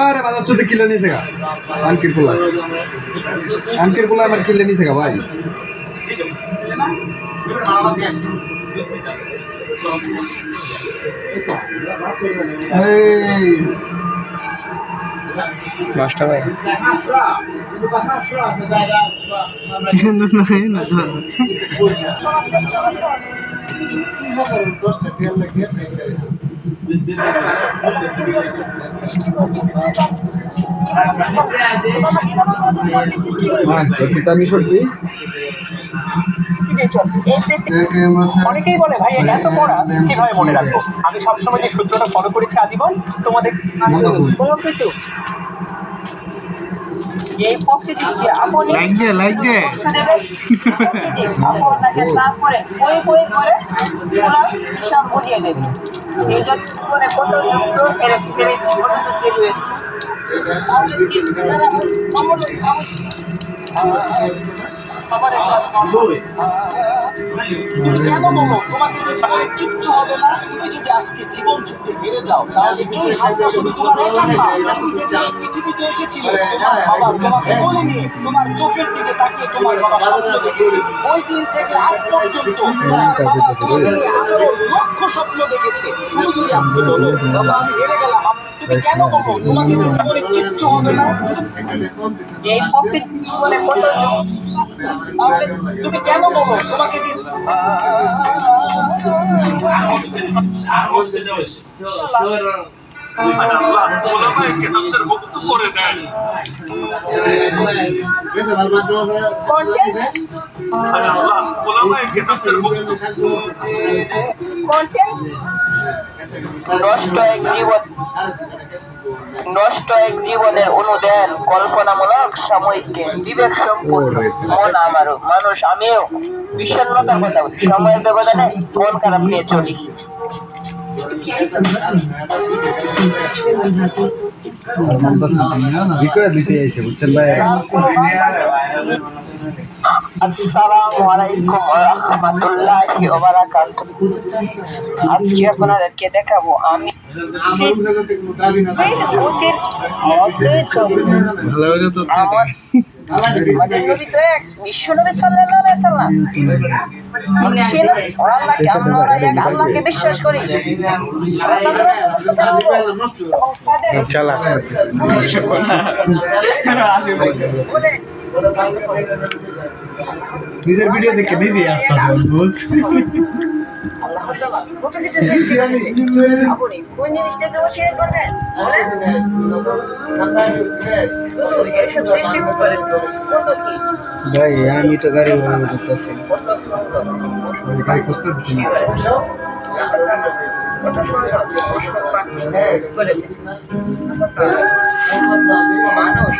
আরে বাজার চোদ্দ কিলো নিয়েছে গা। আনকির পোলা আনকির পোলা আমার কিলো নিয়েছে গা ভাই। এই। মাস্টার ভাই। হ্যাঁ তোর কি তামি অনেকেই বলে ভাই এত পড়া কীভাবে মনে রাখব? আমি সবসময় যে সূত্রটা ফলো করেছি আজীবন তোমাদের কোনো কিছু। এই প্রকৃতিকে আপনি লাইক দে আপনাকে তারপরে বই বই করে পুরো হিসাব বুঝিয়ে দেবে। এই করে কত রয়েছে কেন বলো? তোমাকে কিচ্ছু হবে না। তুমি যদি আজকে জীবন যুদ্ধে হেরে যাও, তাহলে এই হাতটা শুধু তোমার একার না, তুমি যেদিন পৃথিবীতে এসেছিলে, তোমার বাবা তোমাকে কোলে তোমার চোখের দিকে তাকিয়ে তোমার বাবা স্বপ্ন দেখেছে ওই দিন থেকে আজ পর্যন্ত তোমার বাবা স্বপ্ন দেখেছে। তুমি যদি আজকে বলো, বাবা, আমি হেরে গেলাম তুমি কেন বলো? তোমাকে যে জীবনে কিচ্ছু হবে না? তুমি কেন বলো? তোমাকে নষ্ট এক জীবন। নষ্ট এক জীবনের অনুদান কল্পনামূলক সাময়িককে বিবেক সম্পূর্ণ মন আমারও, মানুষ আমিও বিষণ্ণতার কথা বলি, সময়ের ব্যবধানে মন খারাপ নিয়ে চলি। বুঝছেন ভাই? আসসালামু আলাইকুম ওয়া রাহমাতুল্লাহি ওয়া বারাকাতুহু। আজকে আপনাদেরকে দেখাবো আমি বিশ্বনবী সাল্লাল্লাহু আলাইহি সাল্লাম আল্লাহকে বিশ্বাস করি চালা নিজের ভিডিও দেখে নিজেই আসতে বুঝ? ভাই আমি তো গাড়ি করতেছি। কত সুন্দর মানুষ